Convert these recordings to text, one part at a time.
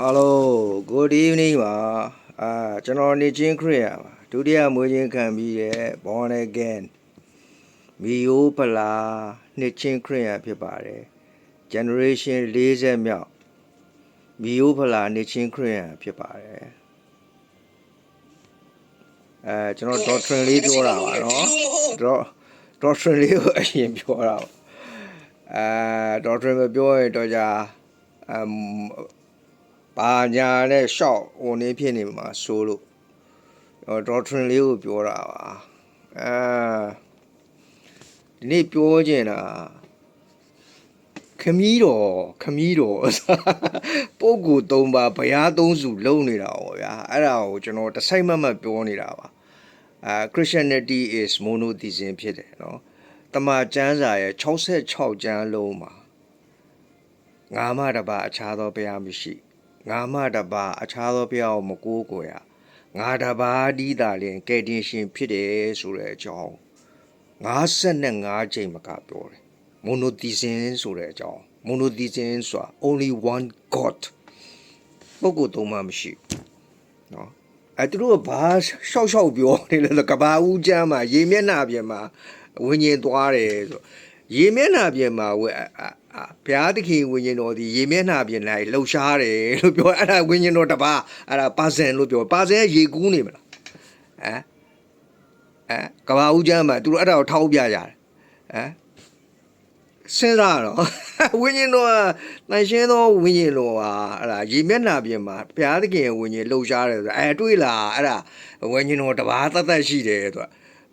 Hello good evening ပါအာကျွန်တော်နေချင်းခရစ်ယာပါဒုတိယမွေးချင်းခံပြီးတဲ့ born again မီယိုပလာနှစ်ချင်းခရစ်ယာဖြစ်ပါတယ် generation 40မြောက်မီယိုပလာနှစ်ချင်းခရစ်ယာဖြစ်ပါတယ်အဲကျွန်တော် doctrine လေးပြောတာပါနော်တော့ doctrine လေးကိုအရင်ပြောတာပါအဲ doctrine မပြောရင်တော့じゃအမ် ပါညာနဲ့ရှော့ဝင်နေဖြစ်နေမှာဆိုလို့ဒေါက်ထရင်လေးကိုပြောတာပါအဲဒီနေ့ပြောချင်တာခမီးတော်ခမီးတော်ပုံကူ၃ပါးဘုရားသုံးစုလုံနေတာဟောဗျာအဲ့ဒါကိုကျွန်တော်တစ်ဆိုင်မတ်မတ်ပြောနေတာပါအာ Christianity is monotheism ဖြစ်တယ်เนาะတမန်ကျမ်းစာရဲ့66ကျမ်းလုံးမှာငါမှတပါအခြားသောဘုရားမရှိ ငါမှတပါအခြားသောဘုရားကိုမကိုးကွယ်ရငါတပါဒီသာလျင်ကယ်တင်ရှင်ဖြစ်တယ်ဆိုတဲ့အကြောင်း55ချိန်မကပြောတယ် monotheism ဆိုတဲ့အကြောင်း monotheism ဆိုတာ only one god ပုဂ္ဂိုလ်သုံးပါးမရှိเนาะအဲသူတို့ကဘာရှောက်ရှောက်ပြောနေလဲဆိုကဘာဦးကျမ်းမှာရေမျက်နှာပြင်မှာဝิญဉ်သွားတယ်ဆိုရေမျက်နှာပြင်မှာဝအာအာ ဘုရားသခင်ဝิญဉ်တော်ဒီရေမျက်နှာပြင်၌လှုပ်ရှားတယ်လို့ပြောအဲ့ဒါဝิญဉ်တော်တစ်ပါးအဲ့ဒါပါဇန်လို့ပြောပါဇန်ကရေကူးနေမလားဟမ်အဲကဘာဦးကျမ်းမှာသူတို့အဲ့ဒါကိုထောက်ပြကြတယ်ဟမ်စဉ်းစားတော့ဝိညာဉ်တော်ကတန်ရှင်းသောဝိညာဉ်တော်ဟာအဲ့ဒါရေမျက်နှာပြင်မှာဘုရားသခင်ရဲ့ဝိညာဉ်လှုပ်ရှားတယ်ဆိုအဲတွေ့လားအဲ့ဒါဝိညာဉ်တော်တစ်ပါးသက်သက်ရှိတယ်သူက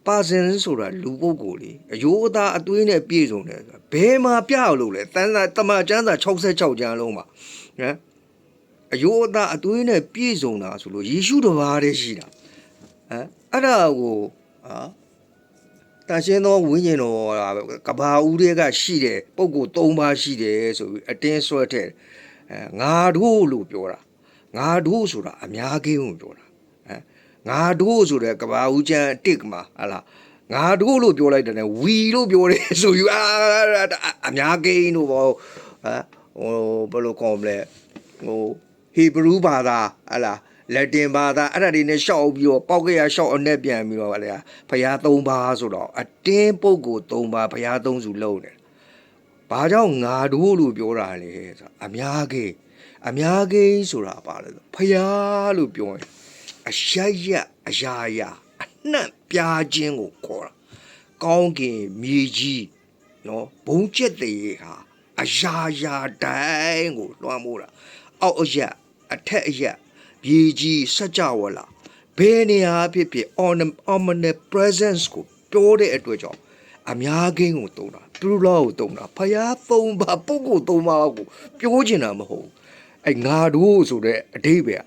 ပါစင်ဆိုတာလူပုဂ္ဂိုလ်လေအယိုးအသားအသွေးနဲ့ပြည့်စုံတယ်ဆိုတာဘယ်မှာပြအောင်လို့လဲတန်းစာတမန်ကျမ်းစာ66ကျမ်းလုံးမှာဟမ်အယိုးအသားအသွေးနဲ့ပြည့်စုံတာဆိုလို့ယေရှုတစ်ပါးတည်းရှိတာဟမ်အဲ့ဒါကိုဟာတန်ရှင်းသောဝိညာဉ်တော်ကကဘာဦးတွေကရှိတယ်ပုံကို၃ပါးရှိတယ်ဆိုပြီးအတင်းဆွဲတဲ့အဲငါတို့လို့ပြောတာငါတို့ဆိုတာအများကြီးကိုပြောတာအဲ ငါတို့ဆိုတဲ့ကဘာဦးချမ်းတစ်မှာဟာလားငါတို့လို့ပြောလိုက်တယ်ဝီလို့ပြောတယ်ဆိုယူအာအများကြီးလို့ဘောဟမ်ဟိုဘယ်လိုကောမလဲဟိုဟီဘရူးဘာသာဟာလားလက်တင်ဘာသာအဲ့ဒါတွေနဲ့ရှောက်ပြီးတော့ပောက်ကရရှောက်အနဲ့ပြန်ပြီးတော့ဗါလေဖရား၃ပါးဆိုတော့အတင်းပုတ်ကို၃ပါးဖရား၃စုလုံးတယ်။ဘာကြောင့်ငါတို့လို့ပြောတာလဲဆိုအများကြီးအများကြီးဆိုတာပါလေဖရားလို့ပြောရင် အရှက်ရအရာရာအနှံ့ပြားခြင်းကိုခေါ်တာ။ကောင်းကင်မြေကြီးနော်ဘုံကျက်တွေဟာအရာရာတိုင်းကိုလွှမ်းမိုးတာ။အောက်အရက်အထက်အရက်မြေကြီးစကြဝဠာဘယ်နေရာဖြစ်ဖြစ် omnipresence ကိုပြောတဲ့အတွက်ကြောင့်အများကြီးကိုတုံးတာသူတို့ကိုတုံးတာဖယားသုံးပါပုဂ္ဂိုလ်သုံးပါကိုပြောချင်တာမဟုတ်အဲငါတို့ဆိုတဲ့အတိတ်ပဲ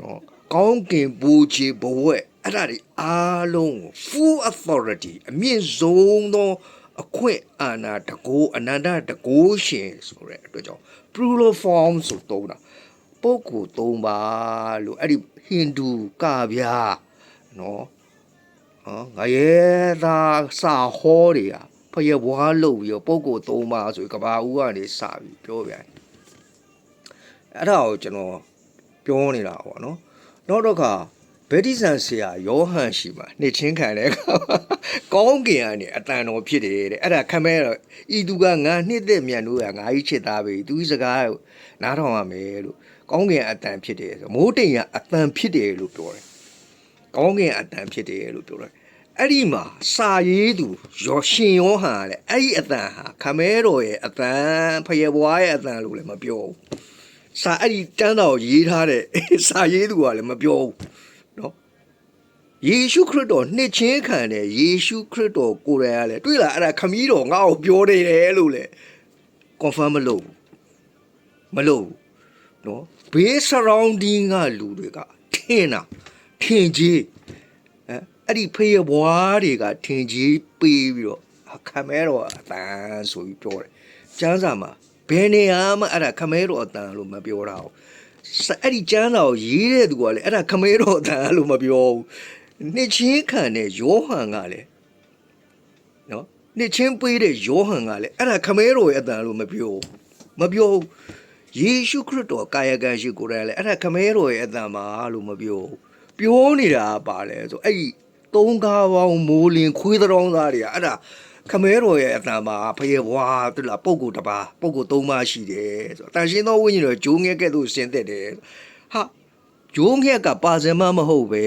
နော် ကောင်းကင်ဘူချေဘဝဲအဲ့ဒါတွေအားလုံးကို full authority အမြင့်ဆုံးသောအခွင့်အာဏာတကိုးအနန္တတကိုးရှင်ဆိုတဲ့အတွက်ကြောင့် plural form ဆိုတုံးတာပုဂ္ဂိုလ်၃ပါးလို့အဲ့ဒီဟိန္ဒူကဗျာနော်ဟောငါရဲ့သာစာဟောတွေကဖယဘွားလို့ပြီးတော့ပုဂ္ဂိုလ်၃ပါးဆိုကဘာဦးကနေစပြီးပြောပြန်အဲ့ဒါကိုကျွန်တော်ပြောနေတာပေါ့နော် နောက်တော့ခါဗက်တိဆန်ဆရာယောဟန်ရှိမှာနှစ်ချင်းခံတဲ့အခါမှာကောင်းကင်ကနေအတန်တော်ဖြစ်တယ်တဲ့အဲ့ဒါခံမဲတော့ဤသူကငါနှစ်သက်မြန်လို့ရငါကြီးချစ်သားပဲသူစကားကိုနားထောင်ရမယ်လို့ကောင်းကင်အတန်ဖြစ်တယ်ဆိုမိုးတိမ်ကအတန်ဖြစ်တယ်လို့ပြောတယ်ကောင်းကင်အတန်ဖြစ်တယ်လို့ပြောတယ်အဲ့ဒီမှာစာရေးသူရောရှင်ယောဟန်ကလည်းအဲ့ဒီအတန်ဟာခမဲတော်ရဲ့အတန်ဖယေဘွားရဲ့အတန်လို့လည်းမပြောဘူး စာအဲ့ဒီတန်းတော်ရေးထားတဲ့စာရေးသူကလည်းမပြောဘူးနော်ယေရှုခရစ်တော်နှစ်ချင်းခံတဲ့ယေရှုခရစ်တော်ကိုယ်တိုင်ကလည်းတွေ့လားအဲ့ဒါခမည်းတော်ငါ့ကိုပြောနေတယ်လို့လေ confirm မလုပ်ဘူးမလုပ်ဘူးနော်ဘေး surrounding ကလူတွေကထင်တာထင်ကြီးအဲအဲ့ဒီဖေးဘွားတွေကထင်ကြီးပေးပြီးတော့ခမဲတော်အတန်ဆိုပြီးပြောတယ်ကျမ်းစာမှာ ဘယ်နေရာမှအဲ့ဒါခမဲတော်အတန်လို့မပြောတာဘူးအဲ့ဒီကျမ်းစာကိုရေးတဲ့သူကလည်းအဲ့ဒါခမဲတော်အတန်လို့မပြောဘူးနှစ်ချင်းခံတဲ့ယောဟန်ကလည်းနော်နှစ်ချင်းပေးတဲ့ယောဟန်ကလည်းအဲ့ဒါခမဲတော်ရဲ့အတန်လို့မပြောဘူးမပြောဘူးယေရှုခရစ်တော်ကာယကံရှိကိုယ်တိုင်လည်းအဲ့ဒါခမဲတော်ရဲ့အတန်ပါလို့မပြောဘူးပြောနေတာပါလေဆိုအဲ့ဒီသုံးကားပေါင်းမိုးလင်းခွေးတောင်းသားတွေကအဲ့ဒါ ခမဲတော်ရဲ့အတန်ပါဖယေဘွားတူလားပုဂ္ဂိုလ်တစ်ပါးပုဂ္ဂိုလ်သုံးပါးရှိတယ်ဆိုတော့တန်ရှင်းသောဝိညာဉ်တော်ဂျိုးငဲ့ကဲ့သို့ဆင်းသက်တယ်ဟာဂျိုးငဲ့ကပါစင်မမဟုတ်ပဲ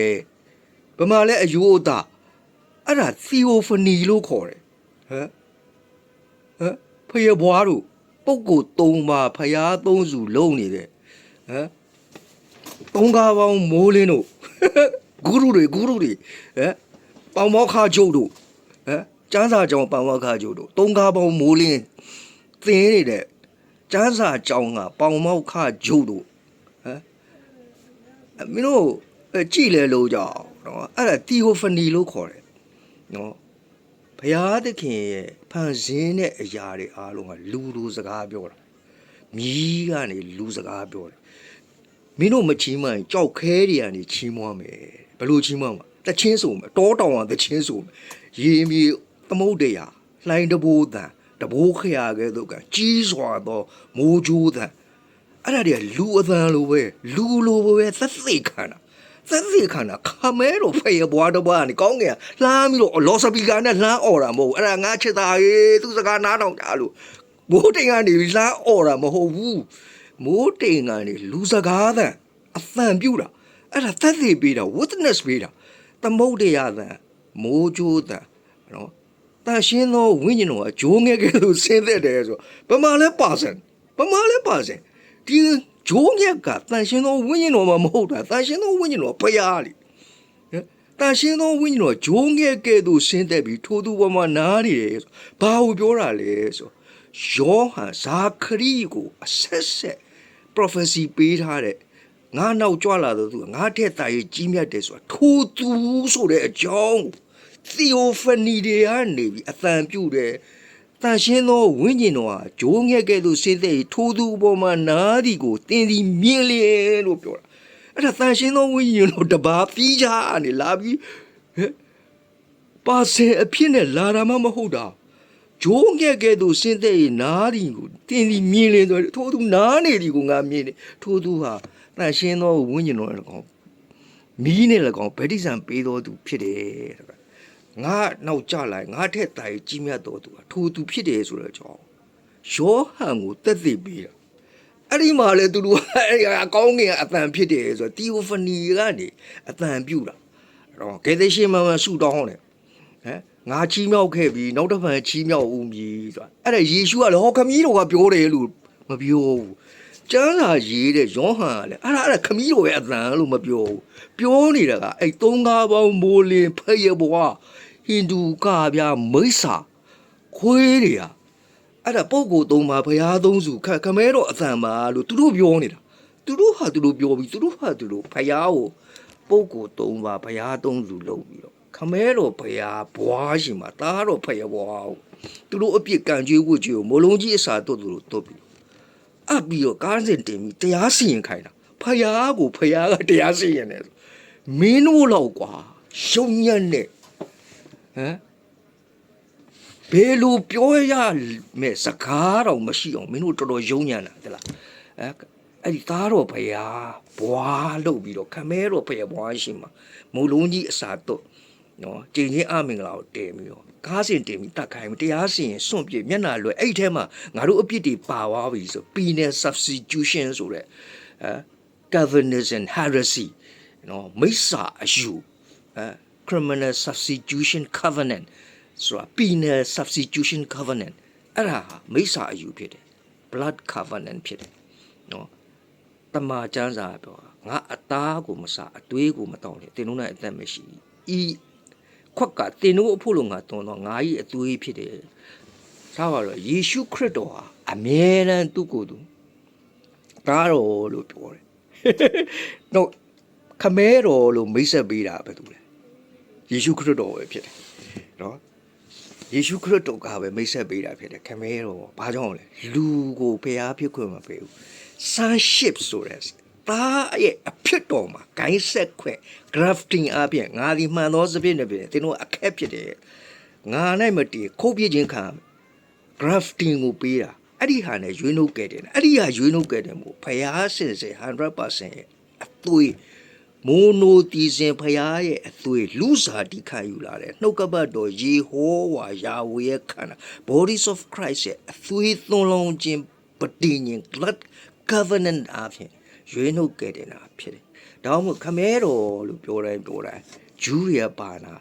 ဘယ်မှာလဲအယိုးအသားအဲ့ဒါ theophany လို့ခေါ်တယ်ဟမ်ဟမ်ဖယဘွားတို့ပုတ်ကိုသုံးပါဖျားသုံးစုလုံနေတယ်ဟမ်သုံးကားပေါင်းမိုးလင်းတို့ဂုရုတွေဂုရုတွေဟမ်ပေါင်မောက်ခါကျုပ်တို့ဟမ် ကျန်းစာကြောင်ပေါင်မောက်ခါကျုပ်တို့သုံးကားပေါင်းမိုးလင်းသင်းနေတဲ့ကျန်းစာကြောင်ကပေါင်မောက်ခါကျုပ်တို့ဟမ်အဲ့မင်းတို့အဲ့ကြည်လဲလို့ကြောက်နော်အဲ့ဒါတီဟိုဖနီလို့ခေါ်တယ်နော်ဘုရားသခင်ရဲ့ဖန်ဆင်းတဲ့အရာတွေအားလုံးကလူလူစကားပြောတာမြည်ကနေလူစကားပြောတယ်မင်းတို့မချီးမွမ်းရင်ကြောက်ခဲတွေကနေချီးမွမ်းမယ်ဘယ်လိုချီးမွမ်းမှာတချင်းဆိုမယ်တောတောင်ကတချင်းဆိုမယ်ရေမြေ သမုတ်တရားလှိုင်းတဘိုးတန်တဘိုးခရာကဲတို့ကကြီးစွာသောမိုးကြိုးတန်အဲ့ဒါတွေကလူအသံလိုပဲလူလိုပဲသက်သေခံတာသက်သေခန္ဓာခမဲတော့ဖေဘွားတော့ဘာနေကောင်းငယ်လှမ်းပြီးတော့လော်စပီကာနဲ့လှမ်းអော်တာမဟုတ်ဘူးအဲ့ဒါငါချစ်သားရေးသူစကားနားထောင်ကြလို့မိုးတိမ်ကနေပြီးလှမ်းអော်တာမဟုတ်ဘူးမိုးတိမ်ကနေလူစကားသံအသံပြူတာအဲ့ဒါသက်သေပေးတာ witness ပေးတာသမုတ်တရားသံမိုးကြိုးသံနော် တန်ရှင်းသောဝိညာဉ်တော်ကဂျိုးငယ်ကလေးကိုဆင်းသက်တယ်ဆိုဘယ်မှာလဲပါစံဘယ်မှာလဲပါစံဒီဂျိုးငယ်ကတန်ရှင်းသောဝိညာဉ်တော်မှမဟုတ်တာတန်ရှင်းသောဝိညာဉ်တော်ဘုရားလေတန်ရှင်းသောဝိညာဉ်တော်ဂျိုးငယ်ကဲ့သို့ဆင်းသက်ပြီးထိုသူပေါ်မှာနားနေတယ်ဆိုဘာကိုပြောတာလဲဆိုယောဟန်ဇာခရီကိုအဆက်ဆက် prophecy ပေးထားတဲ့ငါနောက်ကြွလာတော့သူကငါထက်တာရေးကြီးမြတ်တယ်ဆိုတာထိုသူဆိုတဲ့အကြောင်း theophany တွေကနေပြီးအသံပြုတယ်တန်ရှင်းသောဝိညာဉ်တော်ဟာဂျိုးငယ်ကဲ့သို့ဆင်းသက်ပြီးထိုသူပေါ်မှာနားဒီကိုတင်းဒီမြင်လေလို့ပြောတာအဲ့ဒါတန်ရှင်းသောဝိညာဉ်တော်တပါးပြီးကြအနေလာပြီးဟဲ့ပါစင်အဖြစ်နဲ့လာတာမှမဟုတ်တာဂျိုးငယ်ကဲ့သို့ဆင်းသက်ရင်နားဒီကိုတင်းဒီမြင်လေဆိုထိုးသူနားနေဒီကိုငါမြင်နေထိုးသူဟာတန်ရှင်းသောဝိညာဉ်တော်လည်းကောင်းမီးနဲ့လည်းကောင်းဗတ္တိဇံပေးတော်သူဖြစ်တယ်တဲ့ ငါနောက်ကြလိုက်ငါထက်တိုင်ကြီးမြတ်တော်သူဟာထိုးသူဖြစ်တယ်ဆိုတော့ကြောင်းယောဟန်ကိုတက်သိပေးတာအဲ့ဒီမှာလေသူတို့ကအဲ့ဒီအကောင်းငယ်အတန်ဖြစ်တယ်ဆိုတော့တီယိုဖနီကနေအတန်ပြူတာအဲ့တော့ဂေသေရှင်မမဆူတောင်းတယ်ဟမ်ငါချီးမြှောက်ခဲ့ပြီးနောက်တစ်ဖန်ချီးမြှောက်ဦးမည်ဆိုတာအဲ့ဒါယေရှုကလည်းဟောခမီးတော်ကပြောတယ်လို့မပြောဘူးကျမ်းစာရေးတဲ့ယောဟန်ကလည်းအဲ့ဒါအဲ့ဒါခမီးတော်ရဲ့အတန်လို့မပြောဘူးပြောနေတာကအဲ့သုံးကားပေါင်းမိုးလင်းဖယဘွား ဟိန္ဒူကဗျာမိစ္ဆာခွေးတွေကအဲ့ဒါပုံကိုသုံးပါဘုရားသုံးစုခခမဲတော့အသံပါလို့သူတို့ပြောနေတာသူတို့ဟာသူတို့ပြောပြီးသူတို့ဟာသူတို့ဘုရားကိုပုံကိုသုံးပါဘုရားသုံးစုလုပ်ပြီးတော့ခမဲတော့ဘုရားဘွားရှင်မှာတားတော့ဖယဘွားကိုသူတို့အပြစ်ကံကြွေးဝတ်ကြွေးကိုမလုံးကြီးအစာတို့သူတို့တုတ်ပြီးတော့အပ်ပြီးတော့ကားစင်တင်ပြီးတရားစီရင်ခိုင်းတာဖယားကိုဖယားကတရားစီရင်တယ်ဆိုမင်းတို့လောက်ကွာရှုံညံ့နဲ့ ဟမ်ဘယ်လိုပြောရမဲ့စကားတော့မရှိအောင်မင်းတို့တော်တော်ယုံညံ့တာတလားအဲအဲ့ဒီသားတော်ဘုရားဘွားလုပ်ပြီးတော့ခမဲတော်ဘုရားဘွားရှိမှာမုံလုံးကြီးအစာတော့နော်ကျင်ချင်းအမင်္ဂလာကိုတင်ပြီးတော့ကားစင်တင်ပြီးတတ်ခိုင်းတရားစင်ရင်စွန့်ပြစ်မျက်နှာလွယ်အဲ့ဒီထဲမှာငါတို့အပြစ်တွေပါသွားပြီဆို penal substitution ဆိုတဲ့အဲ Calvinism heresy နော်မိစ္ဆာအယူအဲ criminal substitution covenant ဆိုတာ penal substitution covenant အဲ့ဒါဟာမိစ္ဆာအယူဖြစ်တယ် blood covenant ဖြစ်တယ်နော်တမန်ကျမ်းစာပြောတာငါအသားကိုမစားအသွေးကိုမတောင်းနဲ့တင်တို့နဲ့အသက်မရှိဤခွက်ကတင်တို့အဖို့လို့ငါတွန်းတော့ငါကြီးအသွေးဖြစ်တယ်သာပါတော့ယေရှုခရစ်တော်ဟာအမြဲတမ်းသူ့ကိုယ်သူဒါတော်လို့ပြောတယ်တော့ခမဲတော်လို့မိတ်ဆက်ပေးတာပဲသူလဲ ယေရှုခရစ်တော်ပဲဖြစ်တယ်နော်ယေရှုခရစ်တော်ကပဲမိတ်ဆက်ပေးတာဖြစ်တယ်ခမဲတော်ဘာကြောင့်လဲလူကိုဖျားဖြစ်ခွင့်မပေးဘူး sonship ဆိုတဲ့သားရဲ့အဖြစ်တော်မှာဂိုင်းဆက်ခွဲ့ grafting အပြင်ငါဒီမှန်သောစပြည့်နဲ့ပြင်သင်တို့အခက်ဖြစ်တယ်ငါ၌မတည်ခုတ်ပြခြင်းခံ grafting ကိုပေးတာအဲ့ဒီဟာနဲ့ရွေးနှုတ်ခဲ့တယ်အဲ့ဒီဟာရွေးနှုတ်ခဲ့တယ်မို့ဖယားစင်စင်100%ရဲ့အသွေး မိုနိုတီစင်ဖယားရဲ့အသွေးလူစားတိခံယူလာတယ်နှုတ်ကပတ်တော်ယေဟောဝါယာဝေရဲ့ခန္ဓာ bodies of Christ ရဲ့အသွေးသွန်လုံးခြင်းပတိညာဉ် blood covenant အဖြစ်ရွေးနှုတ်ခဲ့တယ်နာဖြစ်တယ်ဒါမှမဟုတ်ခမဲတော်လို့ပြောတိုင်းပြောတိုင်းဂျူးတွေကပါနာ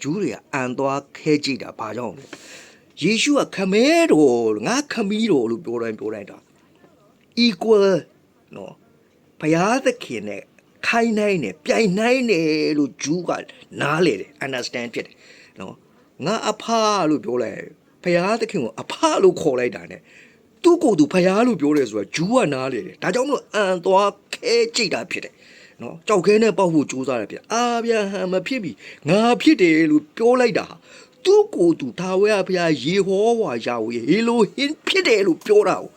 ဂျူးတွေကအန်သွားခဲကြည့်တာဘာကြောင့်လဲယေရှုကခမဲတော်ငါခမီးတော်လို့ပြောတိုင်းပြောတိုင်းတာ equal နော်ဘုရားသခင်နဲ့ ခိုင်းနိုင်တယ်ပြိုင်နိုင်တယ်လို့ဂျူးကနားလေတယ် understand ဖြစ်တယ်နော်ငါအဖလို့ပြောလိုက်ဘုရားသခင်ကိုအဖလို့ခေါ်လိုက်တာ ਨੇ သူ့ကိုယ်သူဘုရားလို့ပြောတယ်ဆိုတာဂျူးကနားလေတယ်ဒါကြောင့်မလို့အန်သွားခဲကြိတ်တာဖြစ်တယ်နော်ကြောက်ခဲနဲ့ပေါက်ဖို့ကြိုးစားတယ်ဖြစ်အာဗျာဟံမဖြစ်ပြီငါဖြစ်တယ်လို့ပြောလိုက်တာဟာသူ့ကိုယ်သူဒါဝဲဘုရားယေဟောဝါယာဝေဟေလိုဟင်းဖြစ်တယ်လို့ပြောတာကို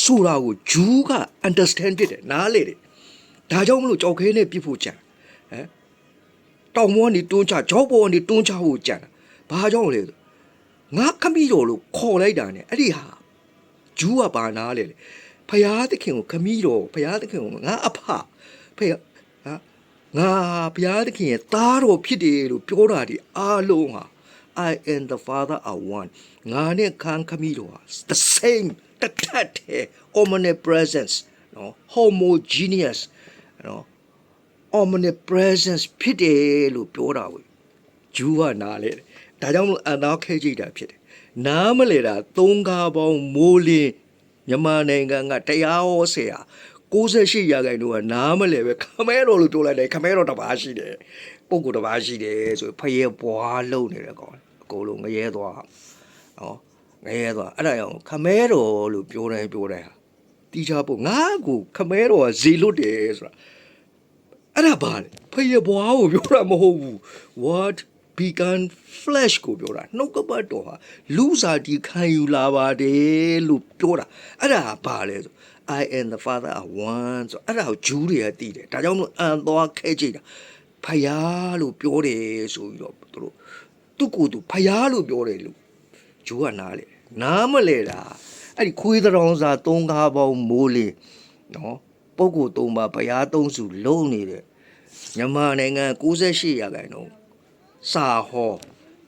ဆိုတာကိုဂျူးက understand ဖြစ်တယ်နားလေတယ် ဒါကြောင့်မလို့ကြောက်ခဲနဲ့ပြစ်ဖို့ကြံဟမ်တောင်ပေါ်ကနေတွန်းချကြောက်ပေါ်ကနေတွန်းချဖို့ကြံဘာကြောင့်လဲဆိုငါခမီးတော်လို့ခေါ်လိုက်တာ ਨੇ အဲ့ဒီဟာဂျူးကဘာနားလေလေဖယားသခင်ကိုခမီးတော်ဖယားသခင်ကိုငါအဖဖယားဟာငါဖယားသခင်ရဲ့သားတော်ဖြစ်တယ်လို့ပြောတာဒီအားလုံးဟာ I and the Father are one ငါနဲ့ခံခမီးတော်ဟာ the same တတ်တတ်တဲ့ omnipresence နော် homogeneous နော် omnipresence ဖြစ်တယ်လို့ပြောတာကိုဂျူးကနားလေတယ်ဒါကြောင့်မလို့အနာခဲကြည့်တာဖြစ်တယ်နားမလဲတာသုံးကားပေါင်းမိုးလင်းမြန်မာနိုင်ငံကတရားဟောဆရာ68ရာခိုင်နှုန်းကနားမလဲပဲခမဲတော်လို့ပြောလိုက်တယ်ခမဲတော်တစ်ပါးရှိတယ်ပုံကိုယ်တစ်ပါးရှိတယ်ဆိုဖရဲဘွားလုံနေတယ်ကောင်အကုန်လုံးငရဲသွားနော်ငရဲသွားအဲ့ဒါကြောင့်ခမဲတော်လို့ပြောတယ်ပြောတယ်ဟာ တီချာပို့ငါ့ကိုခမဲတော်ကဇေလွတ်တယ်ဆိုတာအဲ့ဒါဘာလဲဖယဘွားကိုပြောတာမဟုတ်ဘူး what began flesh ကိုပြောတာနှုတ်ကပတ်တော်ဟာလူစားတီခံယူလာပါတယ်လို့ပြောတာအဲ့ဒါဘာလဲဆို I and the father are one ဆိုအဲ့ဒါကိုဂျူးတွေကသိတယ်ဒါကြောင့်မလို့အန်သွားခဲကြည့်တာဖယားလို့ပြောတယ်ဆိုပြီးတော့သူတို့သူ့ကိုယ်သူဖယားလို့ပြောတယ်လို့ဂျူးကနားလေနားမလဲတာ အဲ့ဒီခွေးတောင်စာသုံးကားပေါင်းမိုးလေးနော်ပုဂ္ဂိုလ်သုံးပါးဘုရားသုံးစုလုံးနေတဲ့မြန်မာနိုင်ငံ68ရာခိုင်နှုန်းစာဟော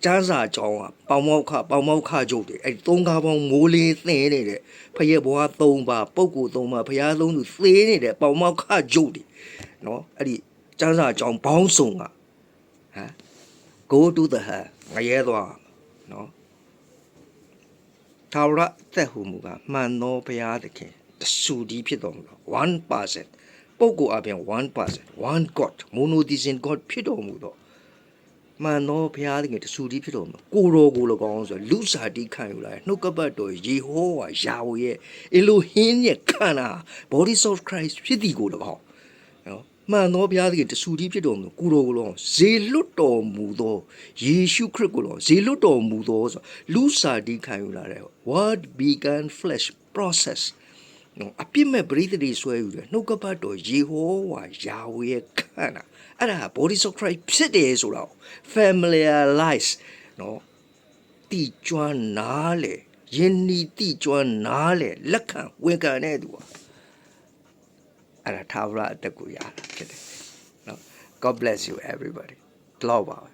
ကျန်းစာကြောင်းကပေါင်မောက်ခပေါင်မောက်ခကျုပ်တွေအဲ့ဒီသုံးကားပေါင်းမိုးလေးသင်နေတဲ့ဖရဲဘွားသုံးပါးပုဂ္ဂိုလ်သုံးပါးဘုရားသုံးစုသေးနေတဲ့ပေါင်မောက်ခကျုပ်တွေနော်အဲ့ဒီကျန်းစာကြောင်းဘောင်းစုံကဟမ် go to the hell ငရဲသွားနော် ထာဝရအသက်ဟူမူကားမှန်သောဘုရားသခင်တဆူဒီဖြစ်တော်မူသော1%ပုဂ္ဂိုလ်အပြင်1% one god monotheism god ဖြစ်တော်မူသောမှန်သောဘုရားသခင်တဆူဒီဖြစ်တော်မူသောကိုတော်ကို၎င်းဆိုလူစားတိခံယူလာတဲ့နှုတ်ကပတ်တော်ယေဟောဝါယာဝေရဲ့အလိုဟင်းရဲ့ခန္ဓာ body of Christ ဖြစ်သည်ကို၎င်းနော် မှန်သောဘုရားသခင်တဆူတိဖြစ်တော်မူသောကိုတော်ကို၎င်းဇေလွတ်တော်မူသောယေရှုခရစ်ကို၎င်းဇေလွတ်တော်မူသောဆိုလူစားတိခံယူလာတဲ့ what began flesh process နော်အပြစ်မဲ့ပရိသေတွေဆွဲယူတယ်နှုတ်ကပတ်တော်ယေဟောဝါယာဝေရဲ့ခန္ဓာအဲ့ဒါ body of Christ ဖြစ်တယ်ဆိုတော့ familiarize နော်တီကျွမ်းနားလေယဉ်နီတီကျွမ်းနားလေလက်ခံဝန်ခံတဲ့သူဟာ အဲ့ဒါသာဝရအတက်ကိုရတာဖြစ်တယ်နော် God bless you everybody လောက်ပါပဲ